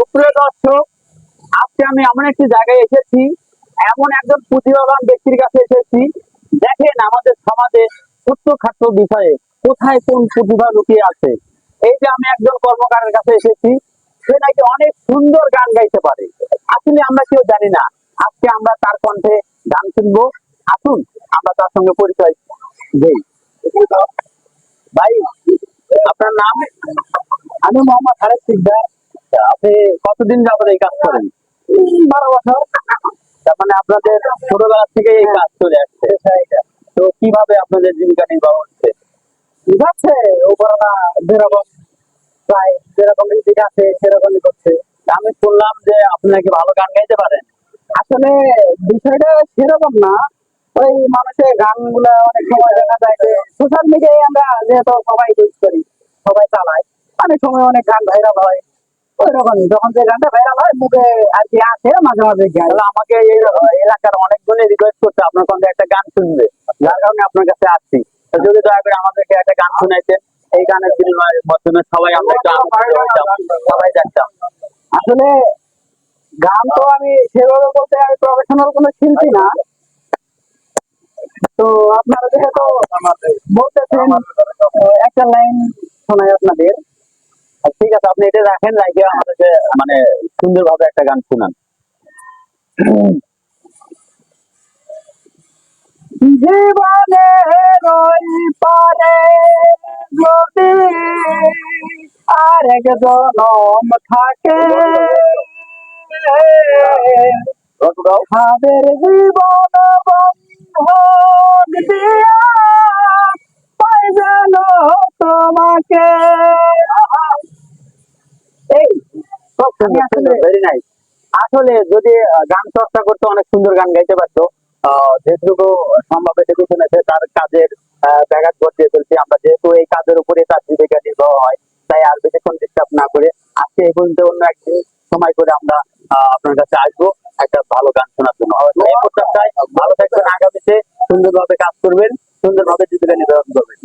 সুপ্রিয় দর্শক, আজকে আমি এমন একটি জায়গায় এসেছি, এমন একজন প্রতিভাবান ব্যক্তির কাছে এসেছি। দেখেন আমাদের সমাজে ছোট্টখাট্ট বিষয়ে কোথায় কোন প্রতিভা লুকিয়ে আছে। এই যে আমি একজন কর্মকারের কাছে এসেছি, সে নাকি অনেক সুন্দর গান গাইতে পারে। আসলে আমরা কেউ জানি না। আজকে আমরা তার কণ্ঠে গান শুনব। আসুন, আমরা তার সঙ্গে পরিচয় দেই। ভাই, আপনার নাম? আমি মোহাম্মদ হারেস সিকদার। আপনি কতদিন যাবত এই কাজ করেন? বারো বছর। তার মানে আপনাদের ছোটবেলা থেকে এই কাজ চলে আসছে। তো কীভাবে আপনাদের জীবিকা নির্বাহ হচ্ছে? ঠিক আছে উপরওয়ালা যেরকম প্রায় যেরকম আছে সেরকমই করছে। আমি শুনলাম যে আপনি নাকি ভালো গান গাইতে পারেন। আসলে বিষয়টা সেরকম না। ওই মানুষের গানগুলো অনেক সময় দেখা যায় যে সোশ্যাল মিডিয়ায় আমরা যেহেতু সবাই ইউজ করি সবাই চালায়। অনেক সময় অনেক গান ভাইরাল হয়। ওই যখন যে গানটা ভাইরাল হয় মুখে আর কি আসে মাঝে মাঝে গাই আমাকে এই এলাকার অনেকজনই রিকোয়েস্ট করছে আপনার একটা গান শুনবে। যার কারণে আপনার কাছে আসছি। যদি দয়া করে আমাদেরকে একটা গান শুনাইতেন এই গানের বিনিময়ের মাধ্যমে সবাই আমরা সবাই দেখতাম আসলে গান তো আমি সেভাবে বলতে আমি প্রফেশনাল কোনো শিল্পী না। তো আপনারা যেহেতু বলতেছেন একটা লাইন শোনাই আপনাদের। ঠিক আছে, আপনি এটা রাখেন রাখে আমাদেরকে মানে সুন্দরভাবে একটা গান শোনান। জীবনে পারে যদি আরেক জনম থাকে। তাদের জীবন বন্ধন দিয়া পাই যেন তোমাকে। আসলে যদি গান চর্চা করতে অনেক সুন্দর গান গাইতে পারতো যেটুকু সম্ভব এটুকু শুনেছে তার কাজের ব্যাঘাত ঘটিয়ে ফেলছি আমরা। যেহেতু এই কাজের উপরে তার জীবিকা নির্বাহ হয় তাই আর বেশিক্ষণ ডিস্টার্ব না করে আজকে এই পর্যন্ত অন্য একদিন সময় করে আমরা আপনার কাছে আসব একটা ভালো গান শোনার জন্য। এই প্রত্যাশায় ভালো থাকবেন আগামীতে সুন্দরভাবে কাজ করবেন সুন্দরভাবে জীবিকা নির্বাহ করবেন।